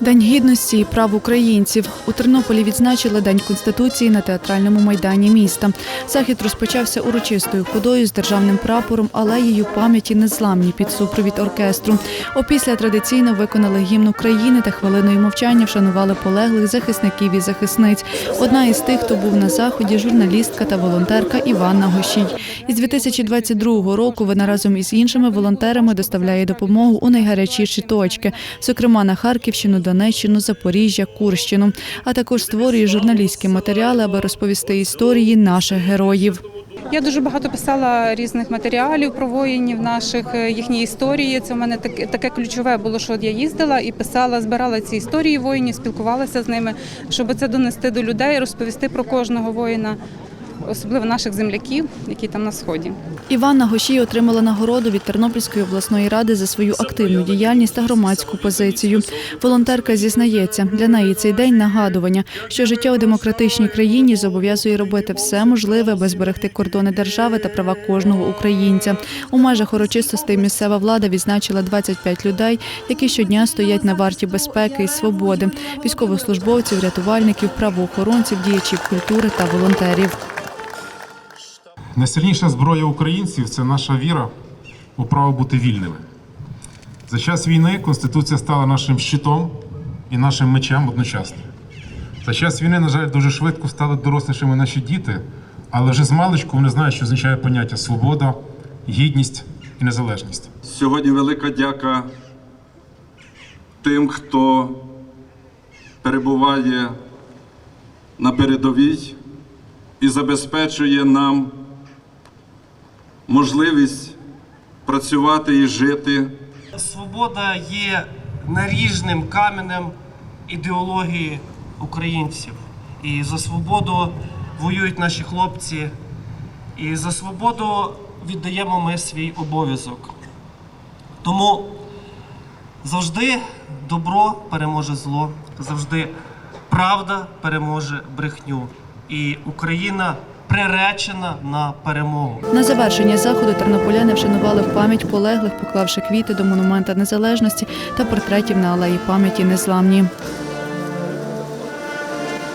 День гідності і прав українців у Тернополі відзначили День конституції на театральному майдані міста. Захід розпочався урочистою ходою з державним прапором, алеєю пам'яті незламні під супровід оркестру. Опісля традиційно виконали гімн України та хвилиною мовчання вшанували полеглих захисників і захисниць. Одна із тих, хто був на заході, журналістка та волонтерка Іванна Гощій. Із 2022 року вона разом із іншими волонтерами доставляє допомогу у найгарячіші точки, зокрема на Харківщину, Донеччину, Запоріжжя, Курщину, а також створює журналістські матеріали, аби розповісти історії наших героїв. Я дуже багато писала різних матеріалів про воїнів наших, е, їхні історії. Це в мене таке, таке ключове було, що я їздила і писала, збирала ці історії воїнів, спілкувалася з ними, щоб це донести до людей, розповісти про кожного воїна, особливо наших земляків, які там на сході. Іванна Гощій отримала нагороду від Тернопільської обласної ради за свою активну діяльність та громадську позицію. Волонтерка зізнається, для неї цей день нагадування, що життя у демократичній країні зобов'язує робити все можливе, аби зберегти кордони держави та права кожного українця. У межах урочистостей місцева влада відзначила 25 людей, які щодня стоять на варті безпеки і свободи, військовослужбовців, рятувальників, правоохоронців, діячів культури та волонтерів. Найсильніша зброя українців це наша віра у право бути вільними. За час війни Конституція стала нашим щитом і нашим мечем одночасно. За час війни, на жаль, дуже швидко стали дорослішими наші діти, але вже з маличку вони знають, що означає поняття свобода, гідність і незалежність. Сьогодні велика дяка тим, хто перебуває на передовій і забезпечує нам можливість працювати і жити Свобода є наріжним каменем ідеології українців. І за свободу воюють наші хлопці. І за свободу віддаємо ми свій обов'язок. Тому завжди добро переможе зло, завжди правда переможе брехню. І Україна приречена на перемогу. На завершення заходу тернополяни вшанували в пам'ять полеглих, поклавши квіти до монумента незалежності та портретів на алеї пам'яті незламні.